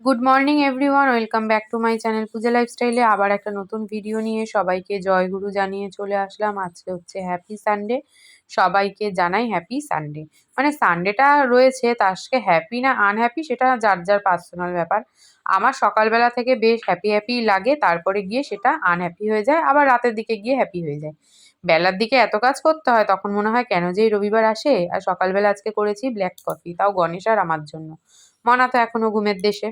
Good morning everyone welcome back to my channel Puja লাইফস্টাইলে আবার একটা নতুন ভিডিও নিয়ে সবাইকে জয়গুরু জানিয়ে চলে আসলাম। আজকে হচ্ছে হ্যাপি সানডে সবাইকে জানাই হ্যাপি সানডে মানে সানডেটা রয়েছে, তা আজকে হ্যাপি না আনহ্যাপি সেটা যার যার পার্সোনাল ব্যাপার। আমার সকালবেলা থেকে বেশ হ্যাপি হ্যাপি লাগে, তারপরে গিয়ে সেটা আনহ্যাপি হয়ে যায়, আবার রাতের দিকে গিয়ে হ্যাপি হয়ে যায়। বেলার দিকে এত কাজ করতে হয়, তখন মনে হয় কেন যে রবিবার আসে, আর সকালবেলা আজকে করেছি ব্ল্যাক কফি তাও গণেশ আর আমার জন্য। মনা তো এখনও ঘুমের দেশে।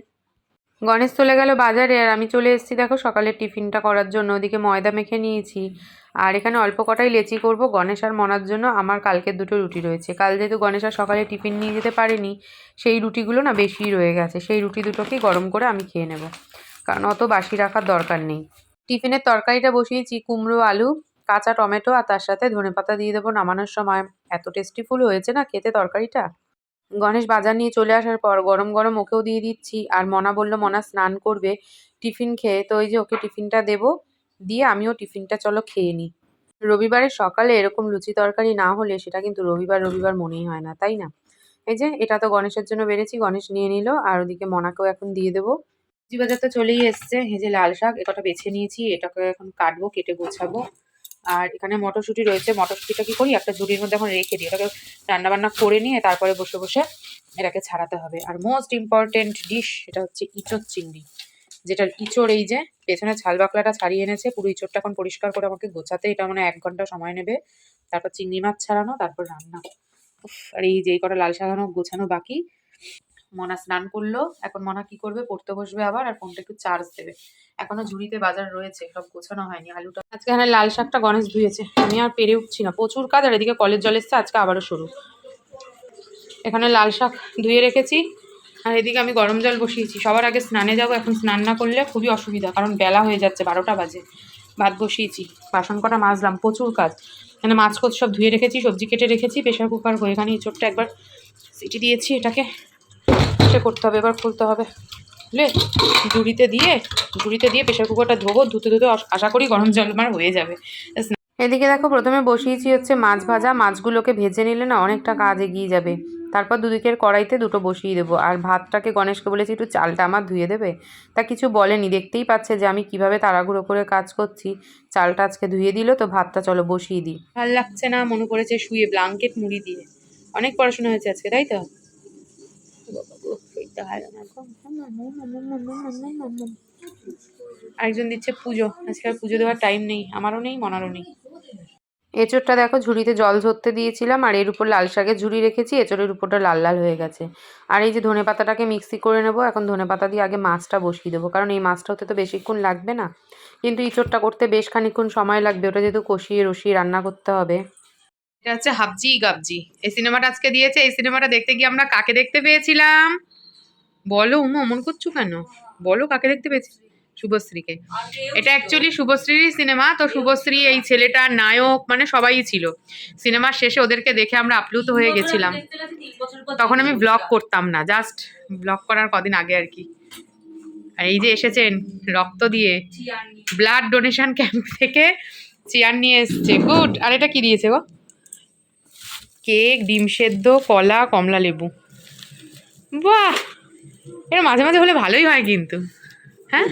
গণেশ চলে গেল বাজারে আর আমি চলে এসেছি, দেখো সকালের টিফিনটা করার জন্য। ওদিকে ময়দা মেখে নিয়েছি আর এখানে অল্প কটাই লেচি করব, গণেশ আর মনার জন্য। আমার কালকের দুটো রুটি রয়েছে। কাল যেহেতু গণেশ আর সকালে টিফিন নিয়ে যেতে পারেনি, সেই রুটিগুলো না বেশি রয়ে গেছে। সেই রুটি দুটোকেই গরম করে আমি খেয়ে নেব, কারণ অত বাসি রাখার দরকার নেই। টিফিনের তরকারিটা বসিয়েছি, কুমড়ো, আলু, কাঁচা টমেটো আর তার সাথে ধনেপাতা দিয়ে দেবো নামানোর সময়। এত টেস্টিফুল হয়েছে না খেতে তরকারিটা? গণেশ বাজার নিয়ে চলে আসার পর গরম গরম ওকেও দিয়ে দিচ্ছি। আর মনা বলল, মনা স্নান করবে, টিফিন খেয়ে, তো ওই যে ওকে টিফিনটা দেব, দিয়ে আমিও টিফিনটা চলো খেয়ে নিই। রবিবারের সকালে এরকম লুচি তরকারি না হলে সেটা কিন্তু রবিবার রবিবার মনেই হয় না, তাই না? এই যে এটা তো গণেশের জন্য বেড়েছি, গণেশ নিয়ে নিল, আর ওদিকে মনাকেও এখন দিয়ে দেবো। বাজার তো চলেই এসছে যে লাল শাক এটা বেছে নিয়েছি, এটাকে এখন কাটবো, কেটে গোছাবো। আর এখানে মটরশুঁটি রয়েছে। মটরশুঁটিটা কি করি? একটা ঝুড়ির মধ্যে এখন রেখে দিই। এটাকে রান্নাবান্না করে নিয়ে তারপরে বসে বসে এটাকে ছাড়াতে হবে। আর মোস্ট ইম্পর্টেন্ট ডিশ এটা হচ্ছে ইঁচড় চিংড়ি। যেটা ইঁচড় এই যে পেছনে ছাল বাকলাটা ছাড়িয়ে এনেছে। পুরো ইঁচড়টা এখন পরিষ্কার করে আমাকে গোছাতে। এটা মানে এক ঘণ্টা সময় নেবে। তারপর চিংড়ি মাছ ছাড়ানো, তারপর রান্না। আর এই যে কটা লাল সাজানো গোছানো বাকি। মনা স্নান করল, এখন মনা কি করবে? পড়তে বসবে আবার আর ফোনটা একটু চার্জ দেবে। এখনও ঝুড়িতে বাজার রয়েছে, সব গোছানো হয়নি। আলুটা আজকে এখানে লাল শাকটা গণেশ ধুয়েছে। আমি আর পেরে উঠছি না। প্রচুর কাজ, আর এদিকে কলেজ জল এসছে, আজকে আবারও শুরু। এখানে লাল শাক ধুয়ে রেখেছি, আর এদিকে আমি গরম জল বসিয়েছি। সবার আগে স্নানে যাব, এখন স্নান না করলে খুবই অসুবিধা, কারণ বেলা হয়ে যাচ্ছে, বারোটা বাজে। ভাত বসিয়েছি, বাসন কটা মাজলাম, প্রচুর কাজ। এখানে মাছ কোচ সব ধুয়ে রেখেছি, সবজি কেটে রেখেছি প্রেশার কুকার হয়ে এখানে ছোট্ট একবার সিটি দিয়েছি এটাকে। এটা করতে হবে এবার খুলতে হবে। বুঝলে ঝুড়িতে দিয়ে ঝুড়িতে দিয়ে প্রেশার কুকারটা ধোবো ধুতে ধুতে আশা করি গরম জল আমার হয়ে যাবে। এদিকে দেখো প্রথমে বসিয়েছি হচ্ছে মাছ ভাজা মাছগুলোকে ভেজে নিলে না অনেকটা কাজ এগিয়ে যাবে। তারপর দুদিকের কড়াইতে দুটো বসিয়ে দেবো। আর ভাতটাকে গণেশকে বলেছি একটু চালটা আমার ধুয়ে দেবে। তা কিছু বলেনি দেখতেই পাচ্ছে যে আমি কীভাবে তাড়াহুড়ো করে কাজ করছি। চালটা আজকে ধুয়ে দিল তো ভাতটা চলো বসিয়ে দিই। ভালো লাগছে না মনে করেছে শুয়ে ব্লাঙ্কেট মুড়ি দিয়ে। অনেক পড়াশোনা হয়েছে আজকে তাই তো? শরীরটা ভালো আরেকজন দিচ্ছে পুজো। আজকে আর পুজো দেওয়ার টাইম নেই। আমারও নেই মনারও নেই। এঁচোড়টা দেখো ঝুড়িতে জল ধরতে দিয়েছিলাম আর এর উপর লাল শাকের ঝুড়ি রেখেছি এঁচোড়ের উপরটা লাল লাল হয়ে গেছে। আর এই যে ধনে পাতাটাকে মিক্সি করে নেব এখন ধনে পাতা দিয়ে আগে মাছটা বসিয়ে দেবো কারণ এই মাছটা হতে তো বেশিক্ষণ লাগবে না। কিন্তু ইঁচড়টা করতে বেশ খানিকক্ষণ সময় লাগবে ওটা যেহেতু কষিয়ে রসিয়ে রান্না করতে হবে। এটা হচ্ছে হাবজি গাবজি এই সিনেমাটা আজকে দিয়েছে এই সিনেমাটা দেখতে গিয়ে আমরা কাকে দেখতে পেয়েছিলাম? বলো উমা অমন করছ কেন? বলো কাকে দেখতে পেয়েছি? শুভশ্রীকে। এটা অ্যাকচুয়ালি শুভশ্রীরই সিনেমা তো শুভশ্রী এই ছেলেটার নায়ক মানে সবাই ছিল। সিনেমার শেষে ওদেরকে দেখে আমরা আপ্লুত হয়ে গেছিলাম। তখন আমি ব্লগ করতাম না জাস্ট ব্লগ করার কদিন আগে আর কি। আর এই যে এসেছেন রক্ত দিয়ে। ব্লাড ডোনেশন ক্যাম্প থেকে চেয়ার নিয়ে এসছে। গুড আর এটা কি দিয়েছে গো? কেক ডিম সেদ্ধ কলা কমলা লেবু। বাহ! এটা মাঝে মাঝে হলে ভালোই হয় কিন্তু। হ্যাঁ?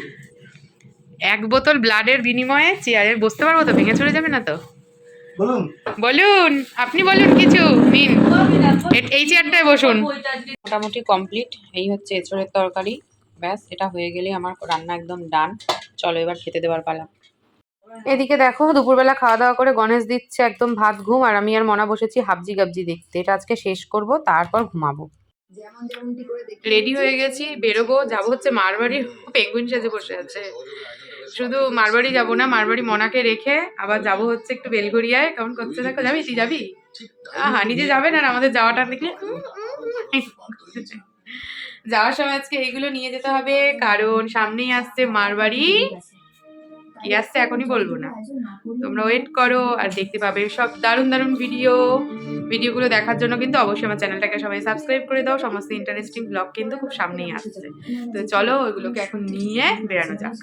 এক বোতল ব্লাডের বিনিময়ে চেয়ারে বসতে পারব তো? ভেঙে চলে যাবে না তো? বলুন। বলুন আপনি বলুন কিছু নিন। এই চেয়ারটায় বসুন। মোটামুটি কমপ্লিট এই হচ্ছে এঁচড়ের তরকারি। ব্যাস এটা হয়ে গেলে আমার রান্না একদম ডান চলো এবার খেতে দেওয়ার পালা। এদিকে দেখো দুপুরবেলা খাওয়া দাওয়া করে গণেশ দিচ্ছে একদম ভাত ঘুম আর আমি আর মনা বসেছি হাবজি গাবজি দেখতে। এটা আজকে শেষ করব তারপর ঘুমাবো। রেডি হয়ে গেছি বেরোবো যাব হচ্ছে মারবাড়ি পেঙ্গুইন সেজে বসে আছে। শুধু মারবাড়ি যাব না মারবাড়ি মনাকে রেখে আবার যাব হচ্ছে একটু বেলঘরিয়ায়। কেমন করতে দেখো যাবি তুই যাবি? আহা নিজে যাবে না আমাদের যাওয়াটা দেখলে। যাওয়ার সময় আজকে এইগুলো নিয়ে যেতে হবে কারণ সামনেই আসছে মারবাড়ি। কি আসছে এখনই বলব না। তোমরা ওয়েট করো আর দেখতে পাবে সব দারুণ দারুণ ভিডিও ভিডিওগুলো দেখার জন্য কিন্তু অবশ্যই আমার চ্যানেলটাকে সবাই সাবস্ক্রাইব করে দাও। সমস্ত ইন্টারেস্টিং ব্লগ কিন্তু খুব সামনেই আসছে। তো চলো ওইগুলোকে এখন নিয়ে বেরানো যাক।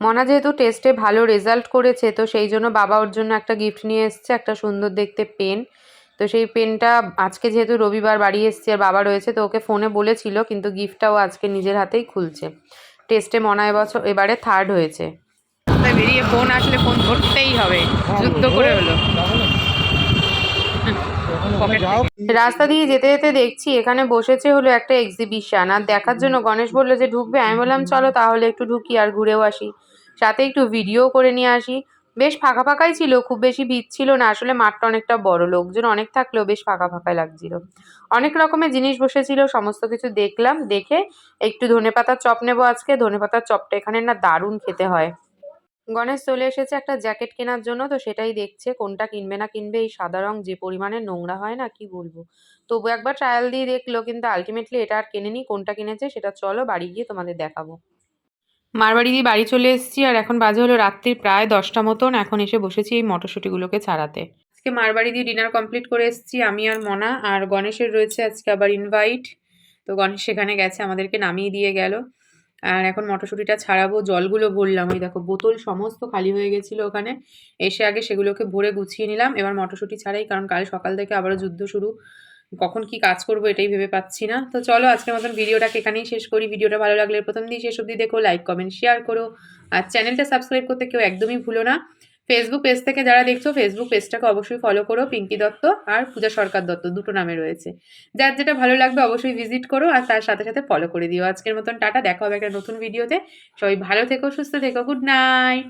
মনা যেহেতু টেস্টে ভালো রেজাল্ট করেছে তো সেই জন্য বাবা ওর জন্য একটা গিফট নিয়ে এসেছে একটা সুন্দর দেখতে পেন তো সেই পেনটা আজকে যেহেতু রবিবার বাড়ি এসছে আর বাবা রয়েছে তো ওকে ফোনে বলেছিল কিন্তু গিফটটাও আজকে নিজের হাতেই খুলছে। টেস্টে মনা এবছর এবারে থার্ড হয়েছে। তাই বেরিয়ে ফোন আসলে ফোন ধরতেই হবে। যুদ্ধ করে হলো। রাস্তা দিয়ে যেতে যেতে দেখছি এখানে বসেছে হলো একটা এক্সিবিশন আর দেখার জন্য গণেশ বলল যে ঢুকবে? আমি বললাম চলো তাহলে একটু ঢুকি আর ঘুরেও আসি। সাথে একটু ভিডিও করে নিয়ে আসি। বেশ ফাঁকা ফাঁকাই ছিল খুব বেশি ভিড় ছিল না। আসলে মাঠটা অনেকটা বড় লোকজন অনেক থাকলেও বেশ ফাঁকা ফাঁকাই লাগছিল। অনেক রকমের জিনিস বসেছিল সমস্ত কিছু দেখলাম দেখে একটু ধনেপাতার চপ নেব আজকে। ধনেপাতার চপটা এখানে না দারুণ খেতে হয়। গণেশ চলে এসেছে একটা জ্যাকেট কেনার জন্য, তো সেটাই দেখছে, কোনটা কিনবে না কিনবে, এই সাদা রং যে পরিমাণে নোংরা হয় না, কি বলব? তবু একবার ট্রায়াল দিয়ে দেখল, কিন্তু আলটিমেটলি এটা আর কেনেনি, কোনটা কিনেছে সেটা চলো বাড়ি গিয়ে তোমাদের দেখাবো। মার বাড়ি দিয়ে বাড়ি চলে এসেছি, আর এখন বাজে হলো রাত্রির প্রায় দশটা মতন, এখন এসে বসেছি এই মটরশুঁটিগুলোকে ছাড়াতে। আজকে মার বাড়ি দিয়ে ডিনার কমপ্লিট করে এসেছি, আমি আর মনা, আর গণেশের রয়েছে আজকে আবার ইনভাইট তো গণেশ সেখানে গেছে, আমাদেরকে নামিয়ে দিয়ে গেল। আর এখন মটরশুঁটিটা ছাড়াবো, জলগুলো ভরলাম ওই দেখো, বোতল সমস্ত খালি হয়ে গেছিল ওখানে। এসে আগে সেগুলোকে ভরে গুছিয়ে নিলাম। এবার মটরশুঁটি ছাড়াই, কারণ কাল সকাল থেকে আবারও যুদ্ধ শুরু। কখন কি কাজ করব এটাই ভেবে পাচ্ছি না। তো চলো, আজকের মতন ভিডিওটাকে এখানেই শেষ করি। ভিডিওটা ভালো লাগলে প্রথম দিয়ে শেষ অবধি দেখো লাইক কমেন্ট শেয়ার করো। আর চ্যানেলটা সাবস্ক্রাইব করতে কেউ একদমই ভুলো না। ফেসবুক পেজ থেকে যারা দেখছ ফেসবুক পেজটাকে অবশ্যই ফলো করো পিঙ্কি দত্ত আর পূজা সরকার দত্ত, দুটো নামে রয়েছে। যার যেটা ভালো লাগবে অবশ্যই ভিজিট করো আর তার সাথে সাথে ফলো করে দিও। আজকের মতন টাটা, দেখা হবে একটা নতুন ভিডিওতে সবাই ভালো থেকো, সুস্থ থেকো গুড নাইট